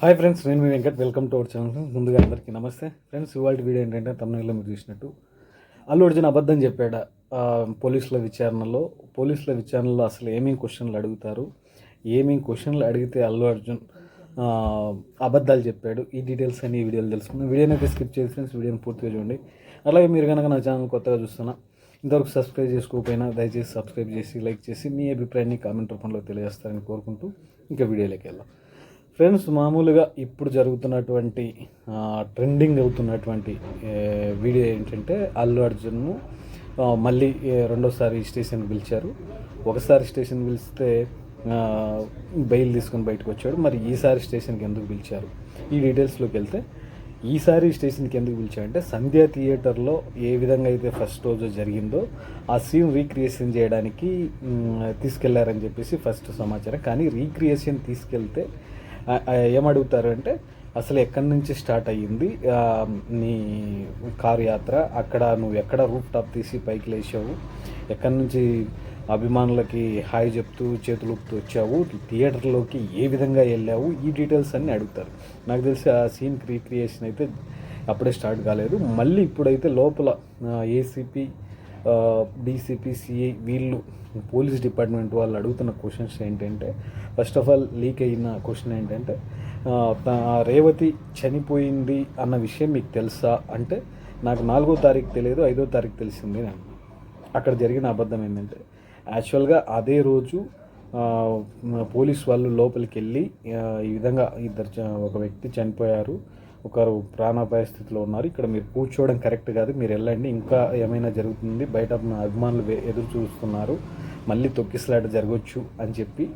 Hi friends నేను మీ Venkat. Welcome to our channel. ముందుగా అందరికీ నమస్తే. ఫ్రెండ్స్ ఇవాళ వీడియో ఏంటంటే తమిళలో మీరు చూసినట్టు అల్లు అర్జున్ అబద్ధం చెప్పాడు? పోలీసుల విచారణలో. పోలీసుల విచారణలో అసలు ఏమేమి క్వశ్చన్లు అడుగుతారు? ఏమేమి క్వశ్చన్లు అడిగితే అల్లు అర్జున్ అబద్ధాలు చెప్పాడు? ఈ డీటెయిల్స్ అన్ని ఈ వీడియోలో తెలుసుకుందాం. వీడియోని అయితే స్కిప్ చేసి ఫ్రెండ్స్ వీడియోని పూర్తిగా చూడండి. అలాగే మీరు కనుక నా ఛానల్ కొత్తగా చూస్తున్నా ఇంతవరకు సబ్స్క్రైబ్ చేసుకోకపోయినా దయచేసి సబ్స్క్రైబ్ చేసి లైక్ చేసి మీ అభిప్రాయాన్ని కామెంట్ రూపంలో తెలియజేస్తారని కోరుకుంటూ ఇంకా వీడియోలోకి వెళ్దాం. ఫ్రెండ్స్ మామూలుగా ఇప్పుడు జరుగుతున్నటువంటి ట్రెండింగ్ అవుతున్నటువంటి వీడియో ఏంటంటే అల్లు అర్జున్ను మళ్ళీ రెండోసారి స్టేషన్ పిలిచారు. ఒకసారి స్టేషన్ పిలిస్తే బెయిల్ తీసుకొని బయటకు వచ్చాడు. మరి ఈసారి స్టేషన్కి ఎందుకు పిలిచారు? ఈ డీటెయిల్స్లోకి వెళ్తే ఈసారి స్టేషన్కి ఎందుకు పిలిచారంటే సంధ్య థియేటర్లో ఏ విధంగా అయితే ఫస్ట్ రోజు జరిగిందో ఆ సీన్ రీక్రియేషన్ చేయడానికి తీసుకెళ్ళారని చెప్పేసి ఫస్ట్ సమాచారం. కానీ రీక్రియేషన్ తీసుకెళ్తే ఏమడుగుతారంటే అసలు ఎక్కడి నుంచి స్టార్ట్ అయ్యింది? నీ కారు యాత్ర అక్కడ నువ్వు ఎక్కడ రూఫ్ టాప్ తీసి పైకి లేచావు? ఎక్కడి నుంచి అభిమానులకి హాయ్ చెప్తూ చేతులు ఊపుతూ వచ్చావు? థియేటర్లోకి ఏ విధంగా వెళ్ళావు? ఈ డీటెయిల్స్ అన్నీ అడుగుతారు. నాకు తెలిసి ఆ సీన్ రీక్రియేషన్ అయితే అప్పుడే స్టార్ట్ కాలేదు. మళ్ళీ ఇప్పుడైతే లోపల ఏసీపీ డీసీపీ సిఐ వీళ్ళు పోలీస్ డిపార్ట్మెంట్ వాళ్ళు అడుగుతున్న క్వశ్చన్స్ ఏంటంటే ఫస్ట్ ఆఫ్ ఆల్ లీక్ అయిన క్వశ్చన్ ఏంటంటే రేవతి చనిపోయింది అన్న విషయం మీకు తెలుసా? అంటే నాకు నాలుగో తారీఖు తెలియదు ఐదో తారీఖు తెలిసింది నేను అక్కడ జరిగిన అబద్ధం ఏంటంటే యాక్చువల్గా అదే రోజు పోలీస్ వాళ్ళు లోపలికి వెళ్ళి ఈ విధంగా ఇద్దరు చ- ఒక వ్యక్తి చనిపోయారు. ఒకరు ప్రాణాపాయ స్థితిలో ఉన్నారు. ఇక్కడ మీరు కూర్చోవడం కరెక్ట్ కాదు. మీరు వెళ్ళండి. ఇంకా ఏమైనా జరుగుతుంది బయట అభిమానులు ఎదురు చూస్తున్నారు. మళ్ళీ తొక్కిసలాట జరగవచ్చు అని చెప్పి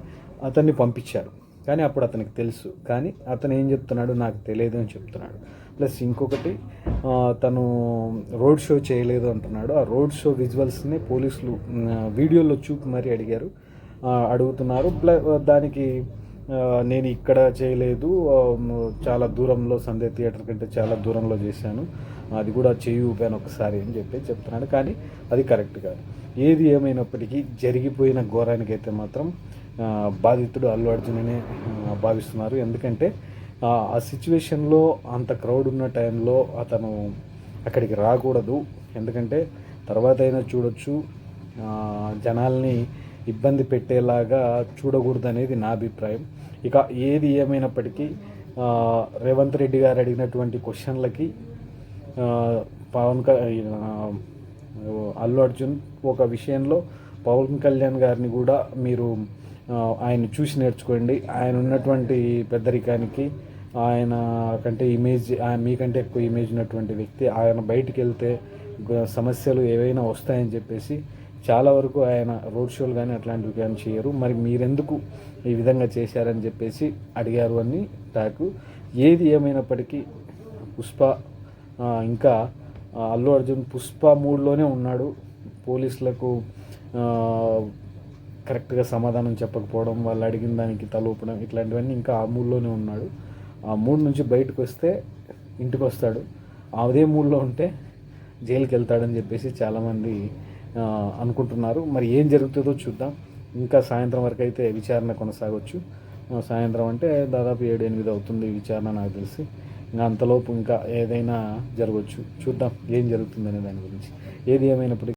అతన్ని పంపించారు. కానీ అప్పుడు అతనికి తెలుసు. కానీ అతను ఏం చెప్తున్నాడు? నాకు తెలియదు అని చెప్తున్నాడు. ప్లస్ ఇంకొకటి తను రోడ్ షో చేయలేదు అంటున్నాడు. ఆ రోడ్ షో విజువల్స్ని పోలీసులు వీడియోలో చూపి మరీ అడిగారు. అడుగుతున్నారు. ప్ల దానికి నేను ఇక్కడ చేయలేదు. చాలా దూరంలో సందే థియేటర్ కంటే చాలా దూరంలో చేశాను. అది కూడా చేయి ఊపాను ఒకసారి అని చెప్పి చెప్తున్నాడు కానీ అది కరెక్ట్ కాదు. ఏది ఏమైనప్పటికీ జరిగిపోయిన ఘోరానికి అయితే మాత్రం బాధితుడు అల్లు అర్జుననే భావిస్తున్నారు. ఎందుకంటే ఆ, సిచ్యువేషన్లో అంత క్రౌడ్ ఉన్న టైంలో అతను అక్కడికి రాకూడదు. ఎందుకంటే తర్వాత అయినా చూడొచ్చు. జనాల్ని ఇబ్బంది పెట్టేలాగా చూడకూడదు అనేది నా అభిప్రాయం. ఇక ఏది ఏమైనప్పటికీ రేవంత్ రెడ్డి గారు అడిగినటువంటి క్వశ్చన్లకి పవన్ అల్లు అర్జున్ ఒక విషయంలో పవన్ కళ్యాణ్ గారిని కూడా మీరు ఆయన చూసి నేర్చుకోండి. ఆయన ఉన్నటువంటి పెద్దరికానికి ఆయన కంటే ఇమేజ్ ఆయన మీకంటే ఎక్కువ ఇమేజ్ ఉన్నటువంటి వ్యక్తి. ఆయన బయటికి వెళ్తే సమస్యలు ఏవైనా వస్తాయని చెప్పేసి చాలా వరకు ఆయన రోడ్ షోలు కానీ అట్లాంటివి కానీ చేయరు. మరి మీరెందుకు ఈ విధంగా చేశారని చెప్పేసి అడిగారు అని టాకు ఏది ఏమైనప్పటికీ పుష్ప ఇంకా అల్లు అర్జున్ పుష్ప మూడ్లోనే ఉన్నాడు. పోలీసులకు కరెక్ట్గా సమాధానం చెప్పకపోవడం వాళ్ళు అడిగిన దానికి తలూపడం ఇట్లాంటివన్నీ ఇంకా ఆ మూడ్లోనే ఉన్నాడు. ఆ మూడ్ నుంచి బయటకు వస్తే ఇంటికి వస్తాడు అదే మూడ్లో ఉంటే జైలుకి వెళ్తాడని చెప్పేసి చాలామంది అనుకుంటున్నారు. మరి ఏం జరుగుతుందో చూద్దాం. ఇంకా సాయంత్రం వరకు అయితే విచారణ కొనసాగవచ్చు సాయంత్రం అంటే దాదాపు ఏడు ఎనిమిది అవుతుంది విచారణ నాకు తెలిసి. ఇంకా అంతలోపు ఇంకా ఏదైనా జరగవచ్చు చూద్దాం ఏం జరుగుతుందనే దాని గురించి. ఏది ఏమైనప్పటికీ